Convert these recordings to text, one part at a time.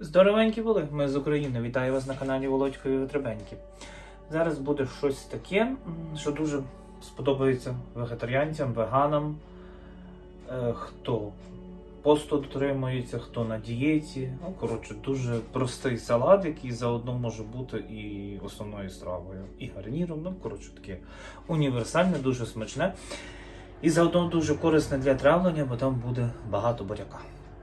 Здоровенькі були, ми з України. Вітаю вас на каналі Володькові Витребеньки. Зараз буде щось таке, що дуже сподобається вегетаріанцям, веганам, е, хто посту дотримується, хто на дієті. Ну, коротше, дуже простий салат, який заодно може бути і основною стравою, і гарніром. Ну, коротше, таке універсальне, дуже смачне. І заодно дуже корисне для травлення, бо там буде багато буряка.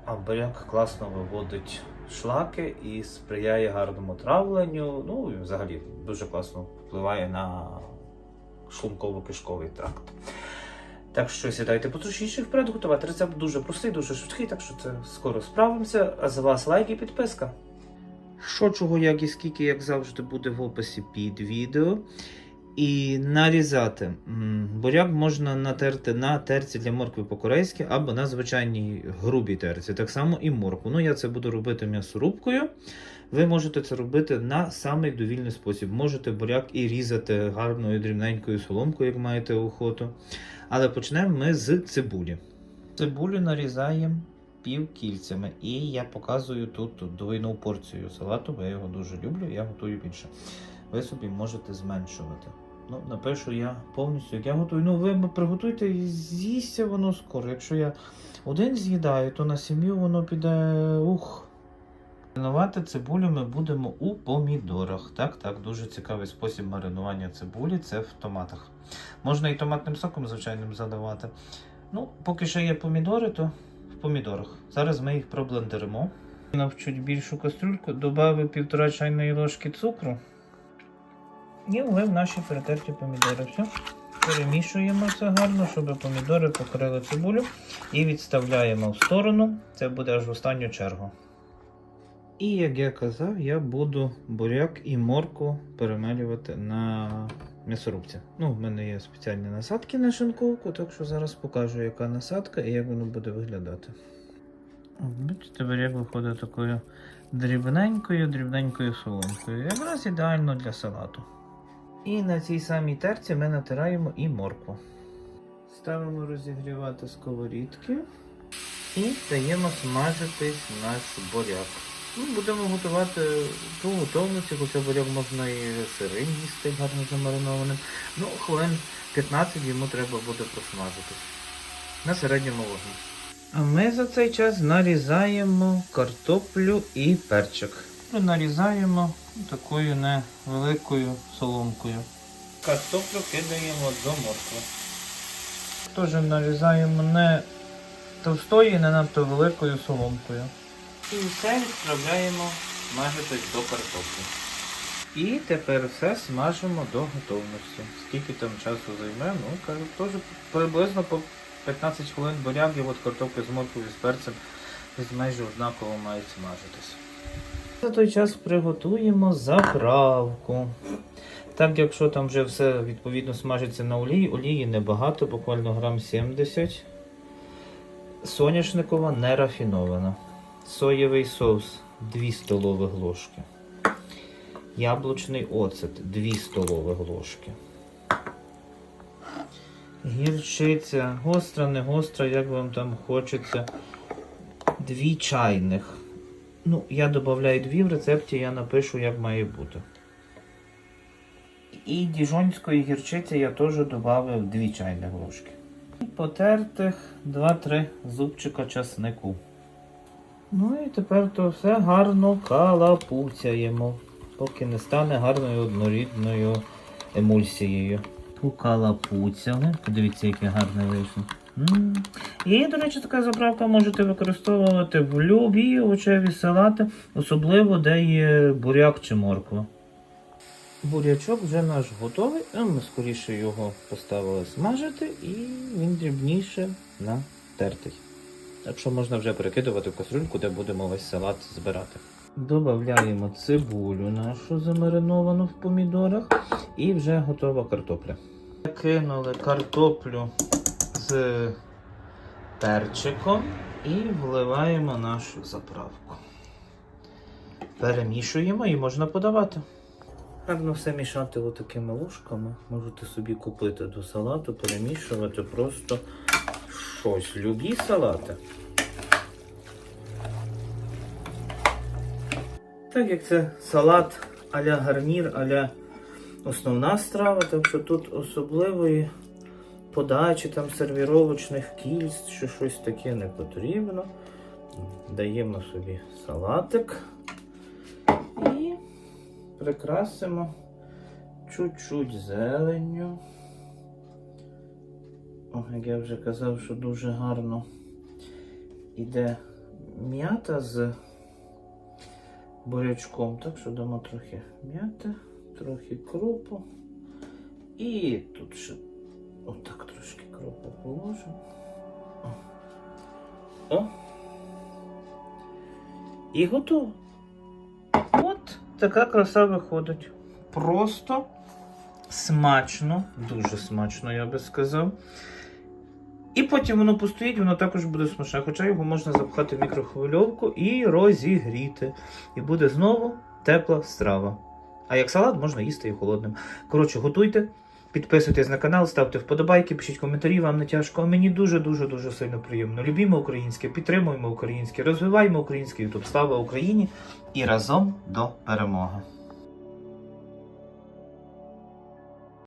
А буряк класно виводить шлаки і сприяє гарному травленню. Ну і взагалі дуже класно впливає на шлунково-кишковий тракт. Так що сідайте потрушніше вперед, готувати рецепт дуже простий, дуже швидкий, так що це скоро справимося. А за вас лайк і підписка. Що, чого, як і скільки, як завжди, буде в описі під відео. І нарізати. Буряк можна натерти на терці для моркви по-корейськи або на звичайній грубій терці. Так само і моркву. Ну, я це буду робити м'ясорубкою. Ви можете це робити на самий довільний спосіб. Можете буряк і різати гарною дрібненькою соломкою, як маєте охоту. Але почнемо ми з цибулі. Цибулю нарізаємо півкільцями. І я показую тут двойну порцію салату, бо я його дуже люблю, я готую більше. Ви собі можете зменшувати. Ну, напишу я повністю, як я готую. Ну, ви приготуйте і з'їсться воно скоро. Якщо я один з'їдаю, то на сім'ю воно піде ух. Маринувати цибулю ми будемо у помідорах. Так, так, дуже цікавий спосіб маринування цибулі це в томатах. Можна і томатним соком звичайним заливати. Ну, поки що є помідори, то в помідорах. Зараз ми їх проблендеримо. На чуть більшу кастрюльку додав півтора чайної ложки цукру. І влив наші перетерті помідори. Все. Перемішуємо це гарно, щоб помідори покрили цибулю. І відставляємо в сторону. Це буде аж в останню чергу. І як я казав, я буду буряк і морку перемелювати на м'ясорубці. Ну, в мене є спеціальні насадки на шинковку, так що зараз покажу, яка насадка і як воно буде виглядати. Бачите, буряк виходить такою дрібненькою, дрібненькою соломкою. Якраз ідеально для салату. І на цій самій терці ми натираємо і моркву. Ставимо розігрівати сковорідки і даємо смажитись наш буряк. Ну, будемо готувати по готовності, хоча буряк можна і сирим їсти гарно замаринованим. Ну, хвилин 15 йому треба буде просмажитись на середньому вогні. А ми за цей час нарізаємо картоплю і перчик. Нарізаємо такою невеликою соломкою. Картоплю кидаємо до моркви. Теж нарізаємо не товстою, не надто великою соломкою. І все відправляємо смажитись до картоплі. І тепер все смажимо до готовності. Скільки там часу займе, ну кажу, теж приблизно по 15 хвилин буряк і от картоплю з морквою з перцем майже однаково мають смажитись. За той час приготуємо заправку. Так, якщо там вже все відповідно смажиться на олії, олії небагато, буквально грам 70. Соняшникова не рафінована. Соєвий соус 2 столових ложки. Яблучний оцет 2 столових ложки. Гірчиця, гостра, не гостра, як вам там хочеться. 2 чайних. Ну, я додаю дві в рецепті, я напишу, як має бути. І діжонської гірчиці я теж додав 2 чайні ложки. І потертих 2-3 зубчика часнику. Ну і тепер то все гарно калапуцяємо, поки не стане гарною однорідною емульсією. Покалапуцяли. Подивіться, яке гарне вийшло. І, до речі, така заправка можете використовувати в любі овочеві салати, особливо де є буряк чи морква. Бурячок вже наш готовий, ми скоріше його поставили смажити і він дрібніше натертий. Так що можна вже перекидувати в кастрюльку, де будемо весь салат збирати. Додаємо цибулю нашу замариновану в помідорах і вже готова картопля. Кинули картоплю з перчиком і вливаємо нашу заправку. Перемішуємо і можна подавати. Гарно все мішати отакими ложками. Можете собі купити до салату, перемішувати просто щось. Любі салати. Так як це салат а-ля гарнір, а-ля основна страва, так що тут особливої подачі, там сервіровочних кільць чи щось таке не потрібно. Даємо собі салатик і прикрасимо чуть-чуть зеленню. О, як я вже казав, що дуже гарно іде м'ята з бурячком. Так що дамо трохи м'яти, трохи кропу. І тут ще отак трошки кропу положимо. О. О. І готово. От така краса виходить. Просто смачно, дуже смачно, я би сказав. І потім воно постоїть, воно також буде смачне. Хоча його можна запхати в мікрохвильовку і розігріти. І буде знову тепла страва. А як салат можна їсти і холодним. Коротше, готуйте, підписуйтесь на канал, ставте вподобайки, пишіть коментарі, вам не тяжко. А мені дуже-дуже дуже сильно приємно. Любімо українське, підтримуємо українське, розвиваємо українське YouTube. Слава Україні! І разом до перемоги!